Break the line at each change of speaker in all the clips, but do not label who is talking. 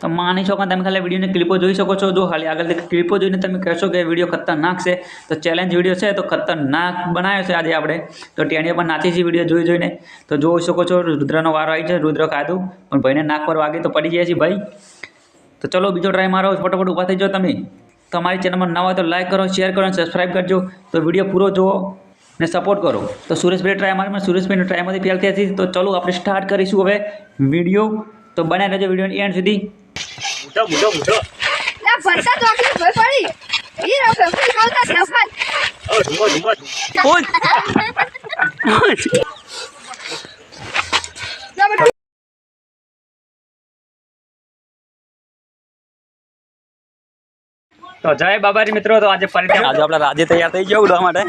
તો માની શકો તમે ખાલી વિડીયોની ક્લિપો જોઈ શકો છો. જો ખાલી આગળ ક્લિપો જોઈને તમે કહેશો કે વીડિયો ખતરનાક છે, તો ચેલેન્જ વીડિયો છે, તો ખતરનાક બનાવ્યો છે આજે આપણે. તો ટેણીએ પણ નાચી છે વીડિયો જોઈ જોઈને. તો જોઈ શકો છો, રુદ્રનો વારો આવી છે રુદ્ર ખાધું. પણ ભાઈને નાક પર વાગી તો પડી જાય છે ભાઈ. તો ચલો બીજો ટ્રાય મારો, ફટાફટ ઊભા થઈ જાઓ તમે. તમારી ચેનલમાં નવા હોય તો લાઇક કરો શેર કરો અને સબસ્ક્રાઈબ કરજો. તો વીડિયો પૂરો જુઓ ને સપોર્ટ કરો. તો સુરેશભાઈ ટ્રાય મારે સુરેશભાઈનો ટ્રાયમાંથી ફેલ થયા છે તો ચલો આપણે સ્ટાર્ટ કરીશું હવે વીડિયો. તો બનાવી રહેજો વિડીયોની એન્ડ સુધી.
મોટો મોટો મોટો
લા ભરતા તો આખી ભર પડી. ઈ રો ફેફડી બોલતા સફાત
ઓ ધુમો ધુમો
લા બેટા
તો જય બાબાજી મિત્રો તો આજે ફરી આજે આપણે રાજે તૈયાર થઈ ગયા ઉડવા માટે.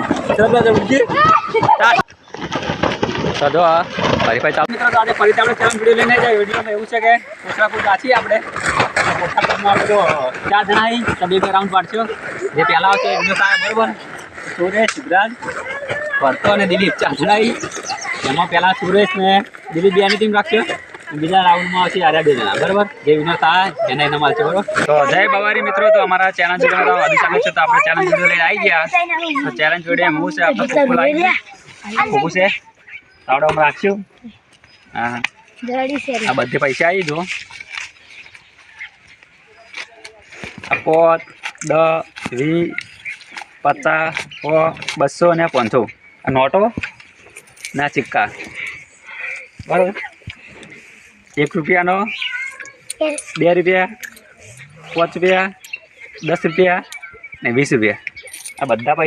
તો જો આ હરીફાઈ મિત્રો તો આજે ફરી આપણે વીડિયો લઈને જાય વિડીયોમાં એવું છે કે ઉત્તરાખંડ ગાછી આપણે. ચાર જણા આવી રાઉન્ડ પાડશો જે પહેલા આવશે એમનો સાહેબ બરોબર સુરેશ સિદ્ધરાજ ભરતો અને દિલીપ ચાર જણા એમાં પહેલા સુરેશ ને દિલીપ બેની ટીમ રાખશે બીજા રાઉન્ડમાં આવશે આર્યા બે જણા બરાબર જે વિનર થાય એને એને મળશે બરોબર તો જય બવારી મિત્રો તો અમારા ચેલેન્જ વધી શકે છે તો આપણે ચેલેન્જ જોડે આવી ગયા ચેલેન્જ જોડે હું છે આપણે ગયા છે તાવડો રાખશું હા બધી પૈસા આવી જો આ પોત દ વી પચાસ સો બસો ને પાંચસો આ નોટો? ને સિક્કા. બરાબર? એક રૂપિયાનો? બે રૂપિયા? પાંચ રૂપિયા? દસ રૂપિયા? ને વીસ રૂપિયા? આ બધા પૈસા